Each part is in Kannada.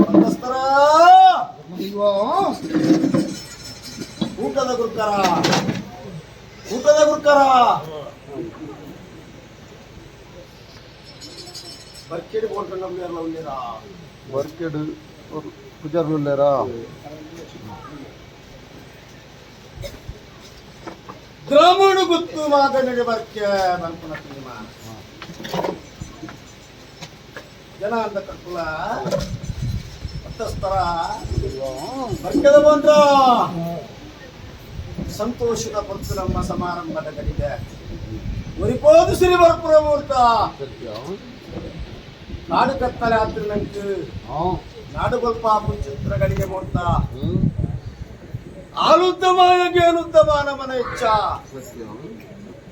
ಬಂದಸ್ತರ ಊಟದ ಗುರುಕರ ಊಟದ ಗುರುಕರ ಬರ್ಕೇಡು போன்ற நம்பியர்ல உள்ளேரா ಬರ್ಕೇಡು ಪೂಜಾರ್ಲು உள்ளேரா ದ್ರಾಮಣ ಗೊತ್ತು ಮಾತನಿಗೆ ಬರ್ಕೆ ಬಂಪನ ಸಿನಿಮಾ ಜನ ಅಂತ ಕರ್ಕುಲ ಮತ್ತಸ್ತರ ಬರ್ಕದ ಬಂದ್ರ. ಸಂತೋಷದ ಬಂತು ನಮ್ಮ ಸಮಾರಂಭದ ಕಡಿದೆ ಒರಿಪೋದು ಸಿರಿ ಬರ್ಪುರ ಮುಹೂರ್ತ ನಾಡು ಕತ್ತಲೆ ಆದ್ರೆ ನಂಟು. ನಾಡು ಬಲ್ಪ ಚಿತ್ರಗಳಿಗೆ ಮುಹೂರ್ತ ಆಲುದ್ದಮಾಯ ಗೇನುದ್ದಮಾನ ಮನ ಇಚ್ಛ.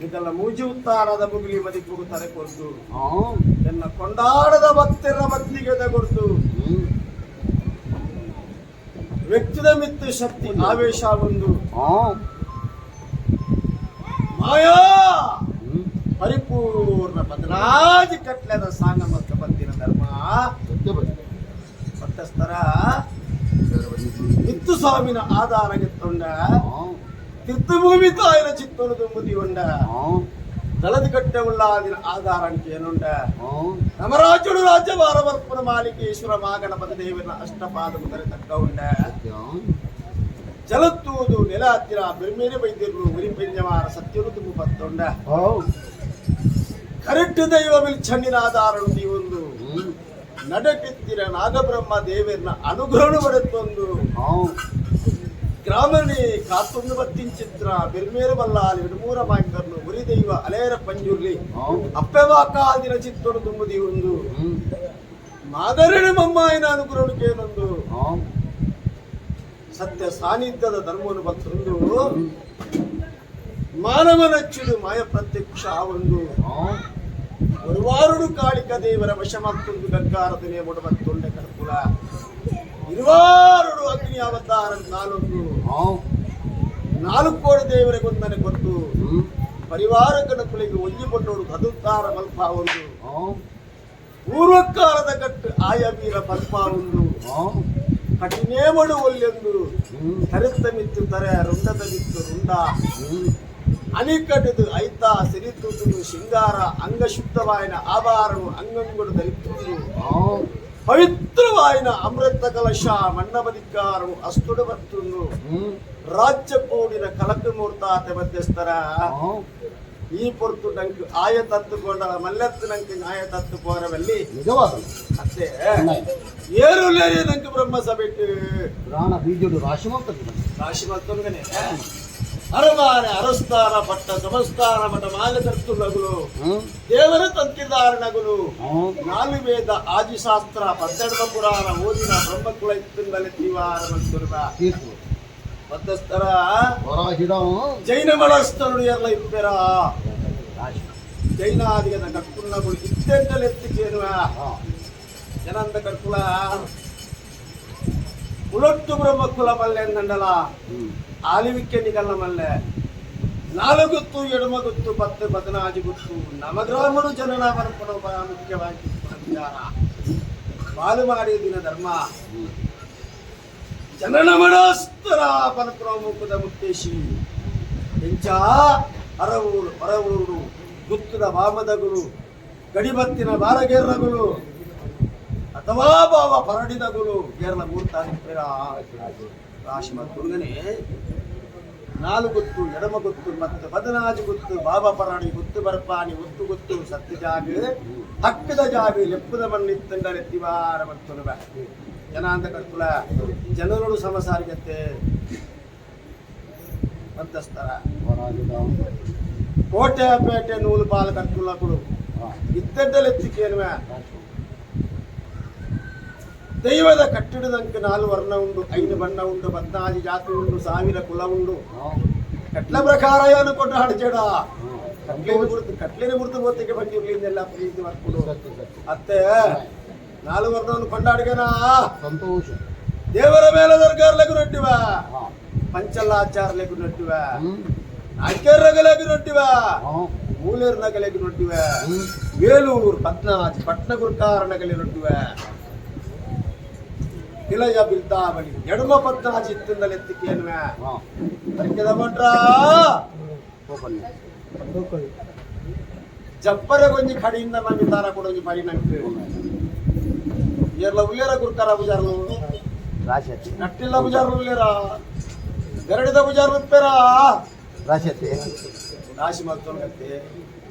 ಇದೆಲ್ಲ ಮೂಜಿ ಉತ್ತಾರದ ಮುಗಿಲಿ ಮದಿ ತಲೆ ಕೊಡ್ತು ಎನ್ನ ಕೊಂಡಾಡದ ಭಕ್ತರ ಭಕ್ತಿಗೆ ಕೊಡ್ತು ವ್ಯಕ್ತಿದ ಮಿತ್ತು ಶಕ್ತಿ ಆವೇಶ ಒಂದು. ಮಾಯಾ! ಪರಿಪೂರ್ಣ ಬದಲಾಜಿ ಕಟ್ಲೆದ ಸಾಂಗ ಮತ್ತು ಬಂದಿರ ಧರ್ಮ. ಮತ್ತಸ್ತರ ಮಿತ್ತು ಸ್ವಾಮಿನ ಆಧಾರ ಗೆತ್ತೊಂಡ ఆయన ತಾಯಿನ ಚಿತ್ತೊಳದು ಮುದಿಗೊಂಡ ದಳದ ಕಟ್ಟೆ ಉಳ್ಳಾದಿನ ఆధారానికి ఏనుండ ನಮರಾಜುಡು రాజ్య ವರ್ಪುರ ಮಾಲಿಕೇಶ್ವರ మాగణపతి దేవుని అష్టపాదము ಮುದರೆ ತಕ್ಕ ఉండ ಜಲತ್ತೂದು ನೆಲ ಹತ್ತಿರ ಬೆರ್ಮೇನೆ ವೈದ್ಯರು ಉರಿ ಪೆಂಜಮಾರ ಸತ್ಯನು ತುಂಬು ಬತ್ತೊಂಡ ಕರೆಕ್ಟ್ ದೈವ ವಿಲ್ಛಣ್ಣಿನ ಆಧಾರ ಒಂದು ನಡಕೆತ್ತಿರ ನಾಗಬ್ರಹ್ಮ ದೇವರನ್ನ ಅನುಗ್ರಹಣ ಪಡೆದೊಂದು గ్రామని కాస్తుంది వర్తించిన బెల్మేరు వల్ల విడుమూర మాంకర్ను ఉరి దైవ అలేర పంజుర్లి అప్పెవాకాదిన చిత్తడు దుమ్ముది ఉందు ಮಾದರಿನ ಮಮ್ಮಾಯನ ಅನುಗ್ರಹಕ್ಕೇನೊಂದು ಸತ್ಯ ಸಾನ್ನಿಧ್ಯದ ಧರ್ಮವನ್ನು ಬತ್ತೊಂದು ಮಾನವನಚ್ಚುದು ಮಾಯ ಪ್ರತ್ಯಕ್ಷ ಆವೊಂದು ಒಂದು. ಗುರುವಾರುಡು ಕಾಳಿಕ ದೇವರ ವಶಮಾಗ್ತೊಂದು ಗಂಗಾರದನೆ ಮೊಡ ಮತ್ತೊಂಡೆ ಕರ್ಪುರ ಇರುವಾರುಡು ಅಗ್ನಿ ಅವತಾರ ನಾಲ್ಕು ನಾಲ್ಕು ಕೋടി ದೇವರಿಗೊಂದನೆ ಕೊಟ್ಟು ಪರಿವಾರ ಕಣಕುಳಿಗೆ ಪಟ್ಟೋಡು ಕದುತ್ತಾರ ಮಲ್ಪ ಒಂದು. ಪೂರ್ವಕಾಲದ ಕಟ್ಟು ಆಯ ವೀರ ಪದ್ಮ ಒಂದು. ಕಠಿನೇಮಡು ಒಲ್ಲೆಂದು ಕರೆತ ಮಿತ್ತು ತರೆ ರುಂಡದ ಮಿತ್ತು ರುಂಡ. ಅಣಿಕಟ್ಟದು ಐತ ಸಿರಿತುದು ಶೃಂಗಾರ ಅಂಗಶುದ್ಧವಾಯಿನ ಆಭಾರವು ಅಂಗಂಗುಡು ಧರಿಸುವುದು ಪವಿತ್ರವಾಯಿನ ಅಮೃತ ಕಲಶ ಮಣ್ಣಬದಿಕಾರವು ಅಸ್ತುಡ ಬರ್ತುಂದು ರಾಜ್ಯ ಕೂಡಿನ ಕಲಕ ಮೂರ್ತಾತೆ ಮಧ್ಯಸ್ಥರ. ಈ ಪೊರ್ತು ನಂಗೆ ಆಯ ತತ್ತುಕೊಂಡ ಮಲ್ಲೆತ್ತು ನಂಗೆ ಆಯ ತತ್ತು ಪೋರವಲ್ಲಿ ನಿಜವಾದ ಅತ್ತೆ ಏರುಲ್ಲೇರಿ ನಂಗೆ ಬ್ರಹ್ಮ ಸಭೆಟ್ಟು ಪ್ರಾಣ ಬೀಜಡು ರಾಶಿಮಂತ ರಾಶಿ ಮತ್ತೊಂದನೆ ಅರಮಾನೆ ಅರಸ್ತಾರ ಪಟ್ಟ ಸಮಸ್ತಾರ ಮಠ ಮಾಲಕರ್ತು ನಗುಲು. ದೇವರ ತಂತಿದಾರ ನಗುಲು. ನಾಲು ವೇದ ಆದಿಶಾಸ್ತ್ರ ಪದ್ದೆರಡ ಪುರಾಣ ಓದಿನ ಬ್ರಹ್ಮಕುಲ ಇತ್ತಿಂದಲೇ ತೀರ್ಪು. ಮಧ್ಯಸ್ಥರ ಜೈನ ಮಳಸ್ತರು ಎಲ್ಲ ಇಪ್ಪೆರ. ಜೈನಾದಿಗದ ಕರ್ಕುನ್ನಗಳು ಇತ್ತೆಂಟಲು ಎತ್ತಿಕೇನುವ ಜನಂದ ಕರ್ಕುಲ ಮಲ್ಲೆ ಎಂದಂಡಲ ಆಲಿವಿಕ್ಕೆ ನಿಗಲ್ಲ ಮಲ್ಲೆ ನಾಲ್ಗುತ್ತು ಎಡಮಗುತ್ತು ಪತ್ತೆ ಬದನಾಜಿ ಗುತ್ತು ನವಗ್ರಾಮನು ಜನನ ಬರ್ಪಣ ಮುಖ್ಯವಾಗಿ ಸಂಚಾರ. ಬಾಲು ಮಾಡಿ ದಿನ ಧರ್ಮ. ಜನನ ಮನಸ್ತರ ಮುಖದ ಮುಕ್ತೇಶಿ. ಎಂಚ ಅರವೂರು ಹೊರವೂರು ಗುತ್ತದ ವಾಮದಗುರು ಗಡಿಬತ್ತಿನ ಬಾರಗೇರ್ರಗುಲು ಅಥವಾ ಬಾವ ಪರಡಿದಗುಲು ಕೇರಳ ಮೂರ್ತಾನಿಪ್ಪೆರ ರಾಶಿ ಮತ್ತುಂಗನೆ ನಾಲು ಗೊತ್ತು ಎಡಮ ಗೊತ್ತು ಮತ್ತು ಬದನಾಜು ಗೊತ್ತು ಬಾಬಾ ಪರಾಣಿ ಗೊತ್ತು ಬರ್ಪಾನಿ, ಒತ್ತು ಗೊತ್ತು ಸತ್ಯ ಜಾಬಿ ಹಕ್ಕದ ಜಾಬಿ ಲೆಪ್ಪದ ಮಣ್ಣಿತ್ತಂಡರೆ ತಿವಾರ ಮತ್ತು ಜನಾಂತ ಕರ್ತುಲ ಜನರು ಸಮಸಾರಿಗತ್ತೆ. ಅಂತಸ್ತರ. ಕೋಟೆ ಪೇಟೆ ನೂಲು ಪಾಲ ಕರ್ತುಲಗಳು ಇದ್ದದ್ದಲೆತ್ತಿಕೇನುವೆ ದೈವದ ಕಟ್ಟಡದಂಕ ನಾಲ್ ವರ್ಣ ಉಂಡು ಐದು ಬಣ್ಣ ಉಂಡು ಬದ್ನಾಜಿ ಜಾತಿ ಉಂಡು ಸಾವಿರ ಕುಲ ಉಂಡು. ಕಟ್ಲ ಪ್ರಕಾರ ಏನು ಕೊಟ್ಟು ಹಡಚೇಡ ಕಟ್ಲೇನೆ ಗುರುತು ಕಟ್ಲಿನ ಗುರುತು ಗೊತ್ತಿಗೆ ಬಂದಿರ್ಲಿಂದೆಲ್ಲ ಪ್ರೀತಿ ಮಾಡ್ಕೊಡು. ಅತ್ತೆ ನಾಲ್ಕು ವರ್ಣವನ್ನು ಕೊಂಡಾಡಿಗೆನ ಸಂತೋಷ. ದೇವರ ಮೇಲೆ ದರ್ಗಾರ್ಲೆಗು ನಟ್ಟಿವ ಪಂಚಲ್ಲಾಚಾರ್ಲೆಗು ನಟ್ಟಿವ ನಾಟ್ಯರಗಲೆಗು ನಟ್ಟಿವ ಮೂಲೇರ್ ನಗಲೆಗು ನಟ್ಟಿವ ಬೇಲೂರು ಪದ್ನಾಜ್ ಪಟ್ನ ಗುರುಕಾರ ನಗಲೆ ನಟ್ಟಿವ ಇತ್ತಿಂದಲೆ ಎತ್ತಿಕೇನ್ವೆ ಹಾ. ಬರ್ಕೆದ ಭಟ್ರ ಹೋಪಲ್ಲಿ ಜಪ್ಪರ ಗೊಂಜಿ ಕಡೆಯಿಂದ ನಮಗೆ ತಾರ ಕೊಡೋಂಜಿ ಪರಿ ನಂಗೆ ಏರ್ಲ ಉಲ್ಲೇರ ಗುರ್ಕಾರ ಬುಜಾರ್ಲು ನಟ್ಟಿಲ್ಲ ಬುಜಾರ್ಲು ಉಲ್ಲೇರ ಗರಡಿದ ಬುಜಾರ್ಲು ಉಪ್ಪೇರ. ರಾಶಿ ಹತ್ತಿ ರಾಶಿ ಮತ್ತೊಂದತ್ತೆ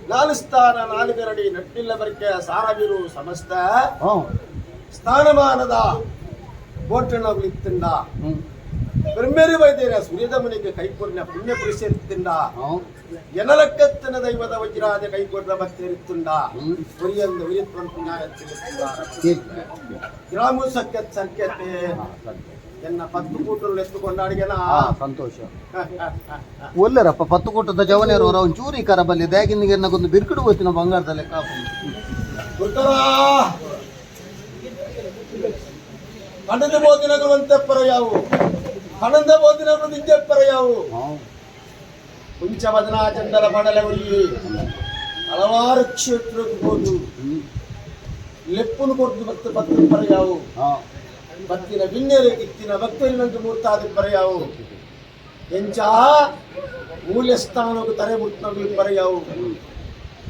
ನಾಲು ಸ್ಥಾನ ನಾಲು ಗರಡಿ ನಟ್ಟಿಲ್ಲ ಬರ್ಕೆ ಸಾರವಿರು ಸಮಸ್ತ ಸ್ಥಾನಮಾನದ ಬೋಟಣಗಳಿತ್ತಿಂದ ಹ್ಞೂ ಬ್ರಹ್ಮೇರಿ ವೈದ್ಯರ ಸೂರ್ಯದ ಮನೆಗೆ ಕೈಕೊರ್ನ ಪುಣ್ಯ ಪುರುಷರಿತ್ತಿಂದ ಹ್ಞೂ ಎನಲಕ್ಕತ್ತಿನ ದೈವದ ವಜ್ರಾದ ಕೈಕೊರ್ನ ಭಕ್ತರಿತ್ತುಂಡ ಉರಿತ್ವಂತ ನ್ಯಾಯ ತಿಳಿಸುತ್ತಾರೆ ಗ್ರಾಮ ಸಖ್ಯ ಸಂಖ್ಯತೆ ಎನ್ನ ಪತ್ತು ಕೂಟರು ಎಷ್ಟು ಕೊಂಡಾಡಿಗೆನ? ಸಂತೋಷ. ಒಲ್ಲೆರಪ್ಪ ಪತ್ತು ಕೊಟ್ಟದ ಜವನೇರವರು ಅವ್ನು ಚೂರಿ ಕರ ಬಲ್ಲಿ ದ್ಯಾಗಿನಿಗೆ ನನಗೊಂದು ಬಿರ್ಕಡು ಹೋಯ್ತಿನ ಬಂಗಾರದಲ್ಲಿ ಕಾಪು. ಹಣದ ಬೋದಿನಗಳು ಪರ ಯಾವು ಹಣದ ಬೋಧನೆಗಳು ನಿಂತೆಪ್ಪರ ಯಾವು ಹಾಂ ಕುಂಚ ಬದನಾ ಚಂದಲ ಮಾಡಲ ಒಯ್ಯಿ ಹಲವಾರು ಕ್ಷೇತ್ರಕ್ಕೆ ಹೋದು ಹ್ಞೂ ಲೆಪ್ಪನು ಕೊಟ್ಟು ಬತ್ತ ಬತ್ತಿನ ಯಾವು ಹಾಂ. ಬತ್ತಿನ ಬಿನ್ನೆರೆ ಇತ್ತಿನ ಭಕ್ತರಿನಂತೆ ಮೂರ್ತಾದ ಪರಯಾವು ಎಂಚ ಮೂಲ್ಯ ಸ್ಥಾನಕ್ಕೆ ತರೆ ಮುಟ್ನಗಳು ಪರಯಾವು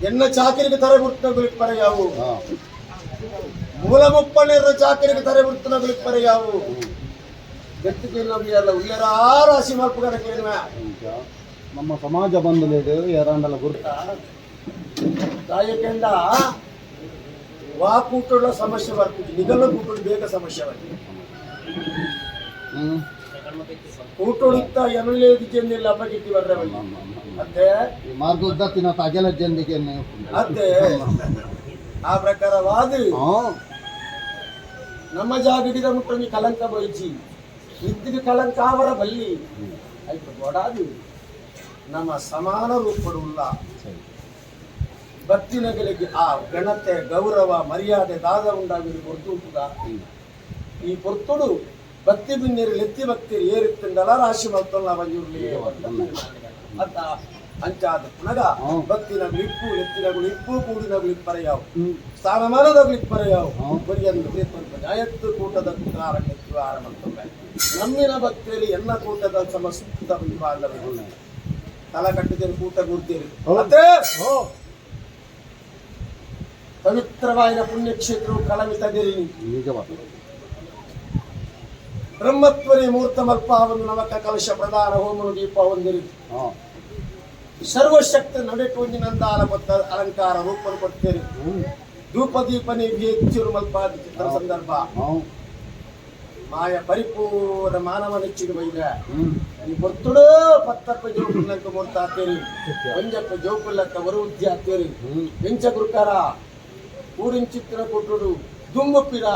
ಎನ್ನ ಚಾಕರಿಗೆ ತರೆ ಮುಟ್ನಗಳು ಪರಯಾವು ಹಾಂ. ಮೂಲ ಮುಪ್ಪಣ್ಣರ ಚಾಕರಿಗೆ ತರೆ ಮುಟ್ನಗಳು ಪರಯಾವು ಗತ್ತಿಗೆ ನಮಗೆ ಎಲ್ಲ ಉಳ್ಳರ ರಾಶಿ ಮಲ್ಪಗರ ಕೇಳುವ ಈಗ ನಮ್ಮ ಸಮಾಜ ಬಂಧುಲಿದೆ ಎರಾಂಡಲ ಗುರುತ. ತಾಯಕೆಂಡ ವಾ ಕೂಟುള്ള ಸಮಸ್ಯೆ ಬರ್ತದೆ. ನಿಗಲ ಕೂಟುಳು ಬೇಗ ಸಮಸ್ಯೆ ಎನಲೇದಿ ಚೆನ್ನಿಲ್ಲ ಅಪ್ಪಗಿತ್ತಿ ಬರ್ರವಲ್ಲಿ ಮತ್ತೆ? ಮಾರ್ಗದ ತಿನ್ನ ತಗಲ ಜಂದಿಗೆ ಮತ್ತೆ? ಆ ಪ್ರಕಾರವಾದ ಹಾಂ ನಮ್ಮ ಜಾಬಿಡಿದ ಮುಟ್ಟಿ ಕಲಂಕ ಬಯಚಿ ಇದ್ದಿಗೆ ಕಲಂಕ ಅವರ ಬಲ್ಲಿ. ಆಯ್ತು ಕೊಡಾದು ನಮ್ಮ ಸಮಾನ ರೂಪಡುಲ್ಲ ಭಕ್ತಿನಗಳಿಗೆ ಆ ಘನತೆ ಗೌರವ ಮರ್ಯಾದೆ ದಾದ ಉಂಡಾಗಿರು ಹ್ಞೂ ಈ ಪೊರ್ತುಡು ಭಕ್ತಿ ಬಿನ್ನೇರಿ ಲೆತ್ತಿ ಭಕ್ತಿ ಏರಿತ್ತಿಂದಲ ರಾಶಿ ಮತ್ತೊಲ್ಲ ಬಂದಿರಲಿ ಅಂತ ಅಂಚಾದ ಪುನಗ ಭಕ್ತಿನ ಭಕ್ತಿನಗಳು ಇಪ್ಪು ಎತ್ತಿನಗಳು ಇಪ್ಪು ಕೂಡಿನಗಳು ಇಪ್ಪರೆಯಾವು ಹ್ಞೂ ಸ್ಥಾನಮಾನದಗಳು ಇಪ್ಪರೆಯಾವು ಹ್ಮ್. ಬರಿಯಂದು ಜಾಯತ್ತು ಕೂಟದ ಕುಟಾರ ಆರಂಭ ನಮ್ಮಿನ ಭಕ್ತಿಯಲ್ಲಿ ಎಲ್ಲ ಕೂಟದ ಸಮಸ್ತ ಬಾಂಧವರು ತಲ ಕಟ್ಟಿದ್ದೇನೆ ಕೂಟ ಗುರ್ತೀರಿ. ಮತ್ತೆ? ಪವಿತ್ರವಾದ ಪುಣ್ಯಕ್ಷೇತ್ರವು ಕಳಮಿತದಿರಿ ಬ್ರಹ್ಮತ್ವರಿ ಮೂರ್ತ ನಮಕ ಕಲಶ ಪ್ರಧಾನ ಹೋಮನು ದೀಪ ಹೊಂದಿರಿ. ಸರ್ವಶಕ್ತಿ ನಡೆಟು ನಂದಾಲ ಕೊತ್ತ ಅಲಂಕಾರ ರೂಪನ ಕೊಡ್ತೇನೆ. ಧೂಪ ದೀಪ ಹೆಚ್ಚಿರು ಮಲ್ಪಾದ ಚಿತ್ರ ಸಂದರ್ಭ ಮಾಯ ಪರಿಪೂರ್ಣ ಮಾನವ ನೆಚ್ಚಿಗೆ ಬೈದ ಈ ಬರ್ತುಡು ಪತ್ತಪ್ಪ ಜೋಕುಲ್ಲಕ್ಕ ಮೂರ್ತ ಹಾಕ್ತೇರಿ ಒಂಜಪ್ಪ ಜೋಕುಲ್ಲಕ್ಕ ವರುದ್ಯ ಹಾಕ್ತೇರಿ ಎಂಚ ಗುರುಕಾರ ಊರಿನ ಚಿತ್ರ ಕೊಟ್ಟುಡು ದುಂಬುಪ್ಪಿರ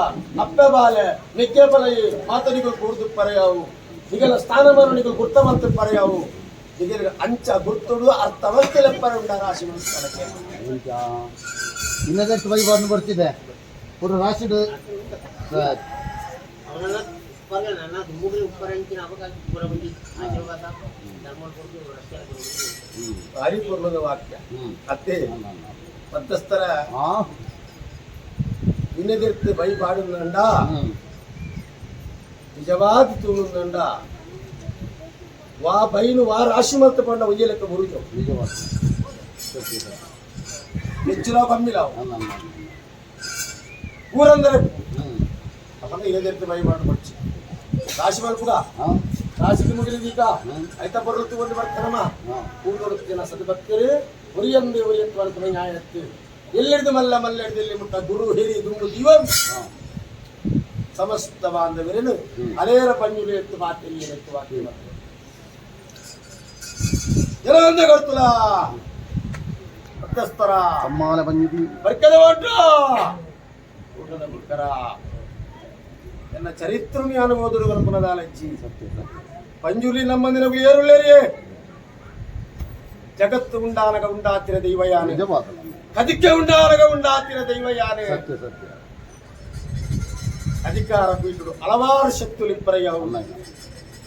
ಅಪ್ಪೆ ಬಾಲೆ ಮೆಕ್ಕೆ ಬಲ ಮಾತನಿಗಳು ಕೂರ್ದು ಪರೆಯಾವು. ನಿಗಲ ಸ್ಥಾನಮಾನನಿಗಳು ಗುರ್ತವಂತ ಪರೆಯಾವು. ನಿಗಲ ಅಂಚ ಗುರ್ತುಡು ಅರ್ಥವಂತ ಲೆಪ್ಪರ ಉಂಡ ರಾಶಿ ಇನ್ನದಷ್ಟು ಬೈ ಬಂದು ಬರ್ತಿದೆ. ಒಂದು ರಾಶಿಡ್ ಅವನೆಲ್ಲ ಪರವಾಗಿಲ್ಲ ನನ್ನ ದುಮ್ಮುಗ್ರಿ ಅವಕಾಶ ಪೂರ ಬಂದಿ ಆಶೀರ್ವಾದ ಧರ್ಮ ಕೊಟ್ಟು ರಸ್ತೆ ಹ್ಞೂ ಪರಿಪೂರ್ಣದ ವಾಕ್ಯ. ಅತ್ತೆ ಮಧ್ಯಸ್ಥರ ಹಾಂ ಇನ್ನದಿರ್ತಿ ಬೈ ಬಾಡು ನಂಡ ನಿಜವಾದ ತೂನುಂಡ ವಾ ಬೈನು ವಾ ರಾಶಿ ಮಲ್ತ ಪಂಡ ಒಯ್ಯಲಕ್ಕೆ ಬರುದು. ಹೆಚ್ಚಿನ ಅಲ್ಲ ಅಲ್ಲ ಊರಂದರೆ ಹ್ಞೂ ಅಪಂಗ ಬೈ ಮಾಡಿ ಕೊಡ್ಚಿ ರಾಶಿ ಮಲ್ಪುಗ ರಾಶಿಗೆ ಮುಗಿಲಿದೀಗ. ಆಯ್ತಾ ಬರುತ್ತಿ ಒಂದು ಬರ್ತಾನಮ್ಮ ಹಾಂ. ಕೂಡೊಡುತ್ತ ಜನ ಬರ್ತೀರಿ. ಉರಿಯಂದು ಉರಿಯಂತ ವರ್ಗದ ನ್ಯಾಯ ಎತ್ತಿ. ಎಲ್ಲಿಡ್ದು ಮಲ್ಲ ಮಲ್ಲೆಡ್ದಲ್ಲಿ ಮುಟ್ಟ? ಗುರು ಹಿರಿ ದುಂಬು ದಿವಂ. ಸಮಸ್ತ ಬಾಂಧವರೇನು. ಅಲೇರ ಪಂಜುಲಿ ಎತ್ತು ಮಾತಿಲ್ಲಿ ಎತ್ತು ಜನಂದೆ திறந்து கொடுத்துலாம் பத்தஸ்தரா அம்மால பஞ்சுதி பற்கத నిన్న చరిత్రని అనుమోదుడు కనుకున్నది ఆలోచి పంజులి నమ్మదినకు ఏరు లేరే. జగత్తు ఉండాలగ ఉండా తిర దైవయాని కదిక్కే ఉండాలగ ఉండా తిర దైవయాని అధికార పీఠుడు అలవారు శక్తులు ఇబ్బరయ్యా ఉన్నాయి.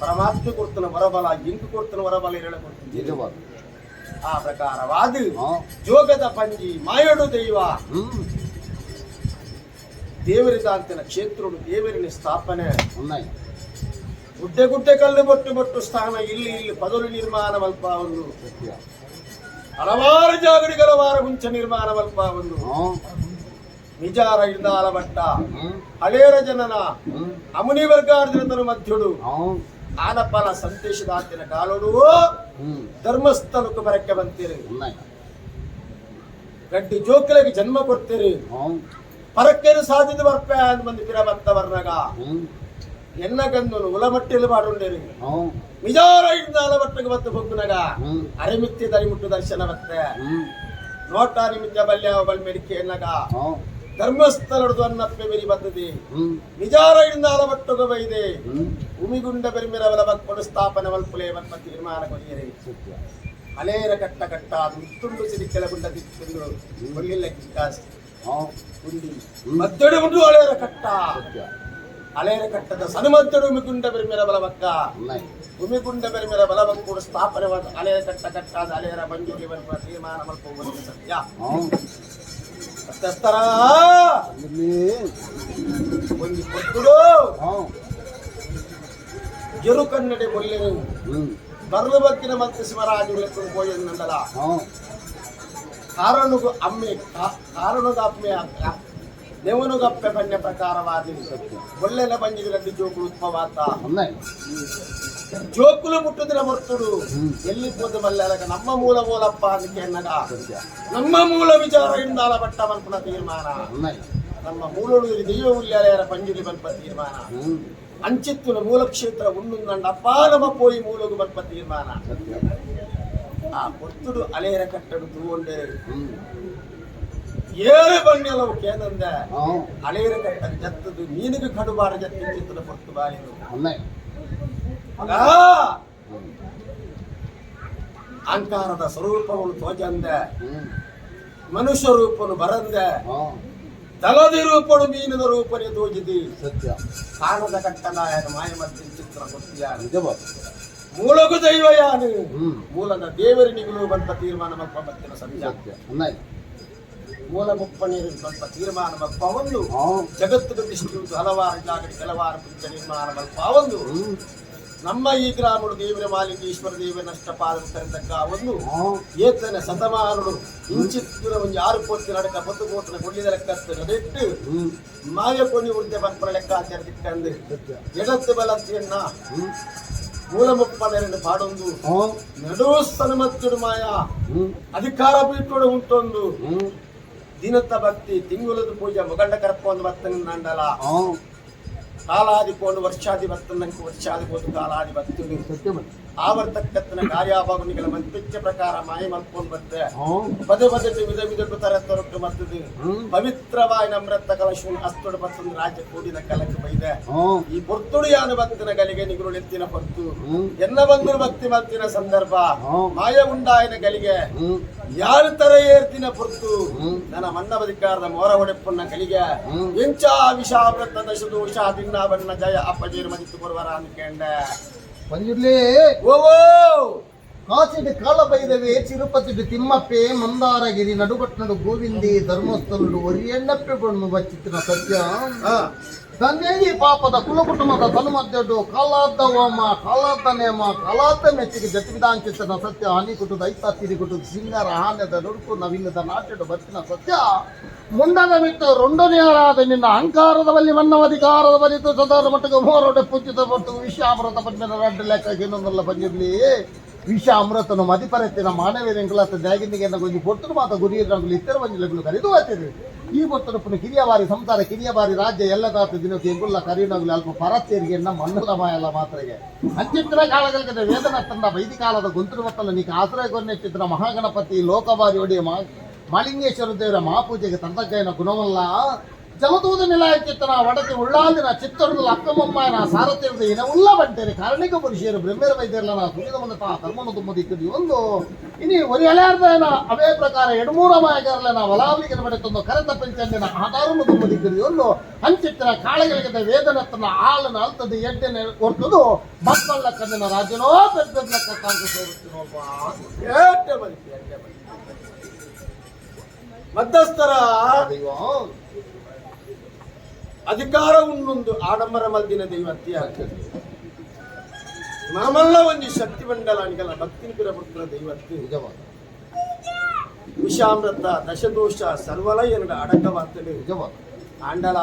ಪರಮಾತ್ಮ ಕೊಡ್ತನ ವರಬಲ ಇಂದು ಕೊಡ್ತನ ವರಬಲ ಹೇಳ ಕೊಡ್ತೀನಿ ನಿಜವಾದ ಆ ಪ್ರಕಾರವಾದ ಹಾಂ ಜೋಗದ ಪಂಜಿ ಮಾಯಡು ದೈವ ಹ್ಞೂ ದೇವರಿದಾಂತಿನ ಕ್ಷೇತ್ರುಡು ದೇವರಿನ ಸ್ಥಾಪನೆ ఉన్నాయి ಗುಡ್ಡೆ ಗುಡ್ಡೆ ಕಲ್ಲು ಬೊಟ್ಟು ಬೊಟ್ಟು ಸ್ಥಾನ ಇಲ್ಲಿ ಇಲ್ಲಿ ಪದಲು ನಿರ್ಮಾಣ ಮಲ್ಪ ಒಂದು ಸತ್ಯ ಹಲವಾರು ಜಾಗಡಿ ಹಲವಾರು ಮುಂಚೆ ನಿರ್ಮಾಣ ಮಲ್ಪ ಒಂದು ಹ್ಞೂ ನಿಜಾರ ಇಂದಾಲ ಬಟ್ಟ ಹ್ಞೂ ಹಳೇರ ಜನನ ಹ್ಞೂ ಅಮುನಿ ವರ್ಗಾರ್ಜನತನು ಮಧ್ಯುಡು ಹ್ಞೂ ಆನಪಾಲ ಸಂತೇಶದಾಂತಿನ ಕಾಲೋಡು ಹ್ಞೂ ಧರ್ಮಸ್ಥಳಕ್ಕೆ ಬರಕ್ಕೆ ಬಂತೀರಿ ఉన్నాయి ಗಡ್ಡಿ ಜೋಕಲಿಗೆ ಜನ್ಮ ಕೊಡ್ತೀರಿ ಹ್ಞೂ ಪರಕ್ಕೇನು ಸಾಧಿತ ಬರ್ಪೆ ಅಂದ್ ಮಂದಿ ಪಿರ ಬತ್ತ ವರ್ಣಗ ಹ್ಞೂ ಎನ್ನ ಗಂದು ಉಲಮಟ್ಟಿಯಲ್ಲಿ ಮಾಡುಂಡೇರಿ ಹ್ಞೂ ನಿಜಾರ ಇಂದಾಲ ಬಟ್ಟಗೆ ಬತ್ತು ಬೊಗ್ಗುನಗ ಹ್ಞೂ ಅರೆಮಿತ್ತಿ ದರಿಮುಟ್ಟು ದರ್ಶನ ಬತ್ತೆ ಹ್ಞೂ ನೋಟ ನಿಮಿತ್ತ ಬಲ್ಯ ಬಲ್ ಮೆಡಿಕೆ ಎನ್ನಗ ಹ್ಞೂ ಧರ್ಮಸ್ಥಳದ ಅನ್ನಪ್ಪೆ ಬೆರಿ ಬಂದಿದೆ ನಿಜಾರ ಇಂದ. ಬೈದೆ ಭೂಮಿಗುಂಡ ಬೆರಿಮಿರವಲ ಬಕ್ಕೊಡು ಸ್ಥಾಪನೆ ಮಲ್ಪುಲೆ ಮನ್ಮತ್ತಿ ನಿರ್ಮಾಣ ಕೊಯ್ಯರೆ ಅಲೇರ ಕಟ್ಟ ಕಟ್ಟ ಅದು ಮುತ್ತುಂಡು ಸಿರಿ ಕೆಳಗುಂಡ ದಿಕ್ಕುಂಡು ಒಳ್ಳಿಲ್ಲ ಕಿಟ್ಟಾಸ್ತಿ ಗುಂಡಿ ಮದ್ದಡು ಉಂಡು ಅಲೇರ ಕಟ್ಟ. ಅಲೇರ ಕಟ್ಟದ ಸನುಮದ್ದಡು ಉಮಿಗುಂಡ ಬೆರಿಮಿರ ಬಲವಕ್ಕ ಭೂಮಿಗುಂಡ ಬೇರೆ ಮೇಲೆ ಬಲಬಂಕೂಡ ಸ್ಥಾಪನೆ ಅಲೆಯ ಕಟ್ಟ ಕಟ್ಟಾದ ಅಲೆಯರ ಮಂಜೂರಿ ಬರುವ ತೀರ್ಮಾನ ಮಲ್ಕೊಂಡು ಸತ್ಯ. ಹ್ಞೂ ಮತ್ತೆಸ್ತರ ಇಲ್ಲಿ ಒಂದು ಕೊಟ್ಟುಡು ಹ್ಞೂ ಜರು ಕನ್ನಡೆ ಕೊಲ್ಲಿರು ಹ್ಞೂ ಬರಲು ಬಗ್ಗಿನ ಮತ್ತೆ ಶಿವರಾಜು పోయిందండల ಹ್ಞೂ ಕಾರಣಗು ಅಮ್ಮೆ ಕಾ- ಕಾರಣಗ ಅಮ್ಮೆ ಅಕ್ಕ ನೆವನುಗಪ್ಪೆ ಬನ್ಯ ಪ್ರಕಾರವಾದಿ ಒಳ್ಳೆನ ಬಂಜಿಗಳಲ್ಲಿ ಜೋಕುಲು ಉತ್ಪವಾತ జోకులు ముట్టుదిన ముట్టుడు వెళ్ళిపోతామల్లి అలాగ నమ్మ మూల మూలప్ప అందుకే అన్నగా నమ్మ మూల విచారం ఇందాల పట్టామనుకున్న తీర్మాన నమ్మ మూలడు దైవ ఉల్లాలేర పంజుడి పనిప తీర్మాన అంచెత్తుల మూలక్షేత్ర ఉండుందండి అపారమ పోయి మూలకు పనిప తీర్మాన ఆ పొత్తుడు అలేర కట్టడు తూవండేరు ஏழு பண்ணியளவு கேதந்த அலையிற கட்டம் ஜத்தது மீனுக்கு கடுபாடு ஜத்தின் சித்திர பொறுத்து பாரியும் ಅಹಂಕಾರದ ಸ್ವರೂಪವನ್ನು ತೋಜಂದೆ. ಮನುಷ್ಯ ರೂಪನು ಬರಂದೆ. ತಗದಿ ರೂಪನು ಮೀನದ ರೂಪನೆ ತೋಜಿದಿ. ಸತ್ಯ. ಕಾಣದ ಕಟ್ಟಲಾಯನ ಮಾಯಮತ್ತಿ ಚಿತ್ರ ಕೊಟ್ಟಿಯ? ನಿಜವಾದ ಮೂಲಗು ದೈವ ಯಾನು ಮೂಲದ ದೇವರಿನಿಗಲು ಬಂತ ತೀರ್ಮಾನ ಮಕ್ಕ ಬತ್ತಿನ ಸತ್ಯ. ಮೂಲ ಮುಪ್ಪಣಿಯರು ಸ್ವಲ್ಪ ತೀರ್ಮಾನ ಮಲ್ಪ ಒಂದು ಜಗತ್ತು ಹಲವಾರು ಹಲವಾರು ಕೆಲವಾರು ಹಲವಾರು ನಿರ್ಮಾಣ ಮಲ್ಪ ಒಂದು ನಮ್ಮ ಈ ಗ್ರಾಮಡು ದೇವರ ಮಾಲಿಂಗೇಶ್ವರ ದೇವರ ನಷ್ಟಪಾದ ತಕ್ಕ ಒಂದು ಹ್ಞೂ ಏತನ ಶತಮಾನುಡು ಇಂಚಿತ್ತಿನ ಒಂದು ಆರು ಕೋಟಿ ನಡಕ ಪತ್ತು ಕೋಟಿನ ಕೊಲ್ಲಿದ ಲೆಕ್ಕತ್ತು ನಡೆಟ್ಟು ಹ್ಞೂ ಮಾಯ కొని ಉಂಟೆ ಬಂಪರ ಲೆಕ್ಕಾಚಾರ ದಿಕ್ಕಂದು ಸತ್ಯ ಎಡತ್ತು ಬಲತ್ತಿಯನ್ನ ಹ್ಞೂ ಮೂಲ ಮುಪ್ಪನೆರಡು ಪಾಡೊಂದು ಹ್ಞೂ ನಡು ಸನಮತ್ತುಡು ಮಾಯ ಹ್ಞೂ ಅಧಿಕಾರ ಪೀಠೋಡು ಉಂಟೊಂದು ಹ್ಞೂ ದಿನತ್ತ ಭಕ್ತಿ ತಿಂಗುಲದ ಪೂಜೆ ಮೊಗಂಡ ಕರಪ ಒಂದು ಭಕ್ತನ ನಂಡಲ ಕಾಲಾದಿ ಭಕ್తుడు ಸತ್ಯ ಬಂತು ಆವರ್ತಕ್ಕತ್ತನ ಕಾರ್ಯಾಭಾಗುನಿಗಳ ಮಂತ್ರಿಚ್ಚ ಪ್ರಕಾರ ಮಾಯ ಮಲ್ಕೊಂಡು ಬಂದೆ. ಹ್ಞೂ. ಪದೇ ಪದೇ ವಿಧ ವಿಧ ತರ ತೊರಟ್ಟು ಮತ್ತದು. ಪವಿತ್ರವಾಗಿ ಪವಿತ್ರವಾಯ ನಮ್ರತ್ತ ಕಲಶು ಅಸ್ತುಡ ಬತ್ತೊಂದು ರಾಜ್ಯ ಕೂಡಿನ ಕಲಕ್ಕೆ ಬೈದೆ. ಈ ಪೊರ್ತುಡು ಯಾನ ಭಕ್ತನ ಗಲಿಗೆ ನಿಗುರು ಎತ್ತಿನ ಹ್ಞೂ. ಎನ್ನ ಬಂದರು ಭಕ್ತಿ ಮತ್ತಿನ ಸಂದರ್ಭ. ಮಾಯ ಉಂಡಾಯನ ಗಲಿಗೆ. ಯಾರು ತರ ಏರ್ತಿನ ಪೊತ್ತು. ನನ್ನ ಮನ್ನ ಬದಿಕಾರದ ಮೋರ ಹೊಡೆಪ್ಪನ್ನ ಕಲಿಗೆ. ಎಂಚ ವಿಷಾಮೃತ ದಶದೋಷ ದಿನ್ನ ಬಣ್ಣ ಜಯ ಅಪ್ಪ ಮದಿತ್ತು ಬರುವರ ಅನ್ಕೊಂಡ ಬಂದಿರ್ಲಿ ಓವೋ ಕಾಸಿಡಿ ಕಾಲಭೈರವಿ ತಿರುಪತಿಡು ತಿಮ್ಮಪ್ಪೆ ಮಂದಾರಗಿರಿ ನಡುಗಟ್ಟನಡು ಗೋವಿಂದಿ ಧರ್ಮಸ್ಥಳುಡು ಒರಿಯಣ್ಣಪ್ಪೆ ಬಣ್ಣು ಬಚ್ಚಿತ್ತಿನ ಸತ್ಯ ತಂದೆಯಿ ಪಾಪದ ಕುಲಕುಟುಂಬದ ತನುಮದ್ದೆಡು ಕಾಲಾದ ಹೋಮ ಕಾಲಾದ ನೇಮ ಕಾಲಾದ ಮೆಚ್ಚಿಗೆ ಜತಿವಿಧಾಂಚಿತನ ಸತ್ಯ ಹಾನಿ ಕುಟುದ ಐತ ತಿರಿ ಕುಟು ಸಿಂಗರ ಹಾನ್ಯದ ನುಡುಕು ನವೀನದ ನಾಟ್ಯಡು ಬತ್ತಿನ ಸತ್ಯ. ಮುಂಡದ ಬಿಟ್ಟು ರೊಂಡನೆಯರಾದ ನಿನ್ನ ಅಹಂಕಾರದ ಬಲ್ಲಿ ಮನ್ನವಧಿಕಾರದ ಬಲಿತು ಸದಾರ ಮಟ್ಟಿಗೆ ಮೋರೋಡೆ ಪೂಜಿತ ಪಟ್ಟು ವಿಷಾಮೃತ ಪದ್ಮನ ರಡ್ಡ ಲೆಕ್ಕ ಇನ್ನೊಂದಲ್ಲ ಬಂದಿರ್ಲಿ. ವಿಷ ಅಮೃತನು ಮದಿಪರೆತ್ತಿನ ಮಾನವೀಯ ಎಂಕಲಾತ ದ್ಯಾಗಿನಿಗೆ ಕೊಂಚ ಕೊಟ್ಟು ಮಾತ ಗುರಿ ರಂಗುಲು ಇತರ ಬಂಜಿಲಗಳು ಕರೆದು ಹೋಗ್ತೀರಿ ಈ ಬೊತ್ತನು ಪುನಃ ಕಿರಿಯ ಬಾರಿ ಸಂಸಾರ, ಕಿರಿಯ ಬಾರಿ ರಾಜ್ಯ ಎಲ್ಲ ತಾತ ದಿನಕ್ಕೆ ಎಂಗುಲ್ಲ ಕರೀನಗಲು ಅಲ್ಪ ಎನ್ನ ಮಣ್ಣಲ ಮಾಯಲ್ಲ ಮಾತ್ರೆಗೆ. ಅಂಚಿತ್ತಿನ ಕಾಲಗಳಿಗೆ ವೇದನ ತಂದ ವೈದಿಕಾಲದ ಗೊಂತರು ಮತ್ತಲ್ಲ ನೀಕ ಆಶ್ರಯ ಕೊನ್ನೆಚ್ಚಿತ್ರ ಮಹಾಗಣಪತಿ ಲೋಕಬಾರಿ ಒಡೆಯ ಮಾ ಮಾಲಿಂಗೇಶ್ವರ ದೇವರ ಮಹಾಪೂಜೆಗೆ ತಂತ್ರಜ್ಞಾನ ಗುಣವಲ್ಲ. ಜಲದೂದ ನಿಲಾಯಚಿತ್ತನ ಒಡತಿ ಉಳ್ಳಾಲಿನ ಚಿತ್ತೂರದ ನಾ ಸಾರಥ್ಯದ ಇನ ಉಲ್ಲ ಬಂಟೇರಿ. ಕಾರಣಿಕ ಪುರುಷರು ಬ್ರಹ್ಮೇರ ವೈದ್ಯರ್ಲನ ಸುಳಿದ ಮುಂದೆ ತಾ ಧರ್ಮನ ತುಂಬ ದಿಕ್ಕದಿ ಒಂದು ಇನಿ ಒರಿ ಎಳೆಯಾರ್ದನ ಅವೇ ಪ್ರಕಾರ ಎಡಮೂರ ಮಾಯಗಾರಲನ ವಲಾವಲಿಗೆ ಬಡೆತೊಂದು ಕರೆತ ಪಂಚಂದಿನ ಆಧಾರನು ತುಂಬ ದಿಕ್ಕದಿ ಒಂದು ಹಂಚಿತ್ತಿನ ಕಾಳಗಳಿಗೆ ವೇದನತ್ತನ ಆಳನ ಅಲ್ತದ ಎಡ್ಡೆನ ಕೊಡ್ತದು ಮಕ್ಕಳ ಕಣ್ಣಿನ ರಾಜನೋ ಪೆದ್ದ ಲೆಕ್ಕ. ಮಧ್ಯಸ್ಥರ ಅಧಿಕಾರ ಉನ್ನೊಂದು ಆಡಂಬರ ಮಲ್ದಿನ ದೈವತ್ತಿ ಆಗ್ತದೆ ನಾಮಲ್ಲ ಒಂದು ಶಕ್ತಿ ಮಂಡಲ ಅನ್ಕಲ್ಲ ಭಕ್ತಿನ ಪಿರಪುತ್ರ ದೈವತ್ತಿ ನಿಜವಾದ. ವಿಷಾಮೃತ ದಶದೋಷ ಸರ್ವಲ ಎರಡು ಅಡಕವಾಗ್ತದೆ ನಿಜವಾದ ಆಂಡಲ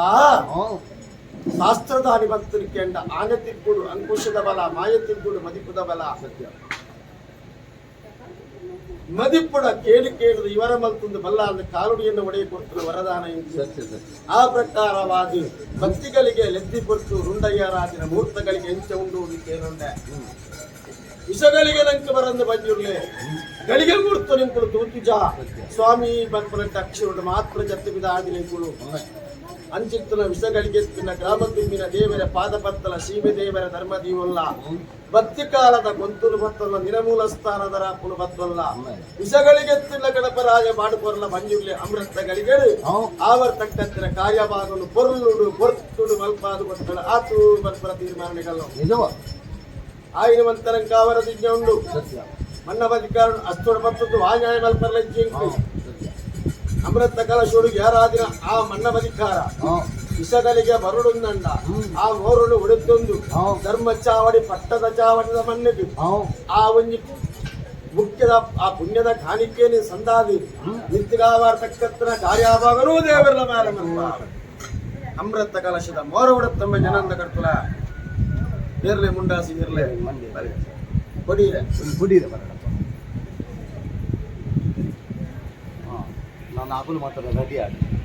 ಶಾಸ್ತ್ರದ ಅನಿಭಕ್ತರಿಕೆ ಅಂಡ ಆನೆ ತಿದ್ದುಡು ಅಂಕುಶದ ಬಲ ಮಾಯ ತಿದ್ದುಡು ಮದಿಪುದ ಬಲ ಸತ್ಯ ಮದಿಪುಡ ಕೇಳಿ ಕೇಳಿದ ಇವರ ಮತ್ತೊಂದು ಬಲ್ಲಾದ ಕಾಲುಡಿಯನ್ನು ಒಡೆಯ ಕೊಡ್ತಿರುವ ವರದಾನ ಎಂದು ಆ ಪ್ರಕಾರವಾಗಿ ಭಕ್ತಿಗಳಿಗೆ ಲೆದ್ದಿ ಕೊಟ್ಟು ರುಂಡಯ್ಯ ರಾಜನ ಮುಹೂರ್ತಗಳಿಗೆ ಹೆಂಚೆ ಉಂಡು ವಿಷಗಳಿಗೆ ನಂಕ ಬರಂದು ಬಂದಿರಲಿ ಗಳಿಗೆ ಗುರ್ತು ನಿಂಕುಳು ತೂತುಜ ಸ್ವಾಮಿ ಬಂಪನಟ್ಟ ಅಕ್ಷರುಡು ಮಾತ್ರ ಜತ್ತು ಬಿದ ಆದಿ ನಿಂಕುಳು ಅಂಚಿತ್ತನ ವಿಷಗಳಿಗೆತ್ತಿನ ಗ್ರಾಮ ತುಂಬಿನ ದೇವರ ಪಾದಪತ್ತಲ ಸೀಮೆ ದೇವರ ಧರ್ಮ ದೀವಲ್ಲ. ಭಕ್ತಿ ಕಾಲದ ಗೊಂತುಲು ಬತ್ತಲ್ಲ ನಿರಮೂಲ ಸ್ಥಾನದ ರಾಪುಲು ಬತ್ತಲ್ಲ ವಿಷಗಳಿಗೆತ್ತಿನ ಗಣಪರಾಜ ಬಾಡುಕೊರಲ ಮಂಜುರ್ಲೆ ಅಮೃತಗಳಿಗೆ ಆವರ್ತಕ್ಕಂತಿನ ಕಾರ್ಯವಾಗಲು ಪೊರ್ಲುಡು, ಪೊರ್ತುಡು ಮಲ್ಪಾದು ಕೊಟ್ಟಳ ಆತು ಬಲ್ಪರ ತೀರ್ಮಾನಗಳು ನಿಜವಾದ ఆయన మంతరం కావరదిజ్ఞుండు మన్నపధికారుడు అస్తుడు పత్రుడు వాజ్ఞాయ మల్పర్లజ్జింకు ಅಮೃತ ಕಲಶೋಡು ಯಾರಾದಿನ ಆ ಮನ್ನವಧಿಕಾರ ವಿಷಗಳಿಗೆ ಬರುಡುಂದಂಡ ಆ ಮೋರುಡು ಉಡುತ್ತೊಂದು. ಧರ್ಮ ಚಾವಡಿ ಪಟ್ಟದ ಚಾವಡಿದ ಮನ್ನಿಟ್ಟು ಆ ಒಂಜಿ ಮುಖ್ಯದ ಆ ಪುಣ್ಯದ ಕಾಣಿಕೆಯನ್ನು ಸಂದಾದಿ. ನಿಂತಿರಾವಾರ್ತಕ್ಕತ್ತನ ಕಾರ್ಯಾಭಾಗನೂ ದೇವರ ಮೇಲೆ ಅಮೃತ ಕಲಶದ ಮೋರ ತಮ್ಮ ಜನಾಂದ ಕರ್ತುಲ. ಇರ್ಲಿ ಮುಂಡಾಸಿ ಇರ್ಲಿ ಮಂಡಿ ಕೊಡಿರೆ ಒಂದು ಕುಡೀರಿ ಬರೋಣಪ್ಪ ಹಾಂ ನಾನು ಆಗಲು ಮಾತಾಡೋ ರೆಡಿ ಆಗಿ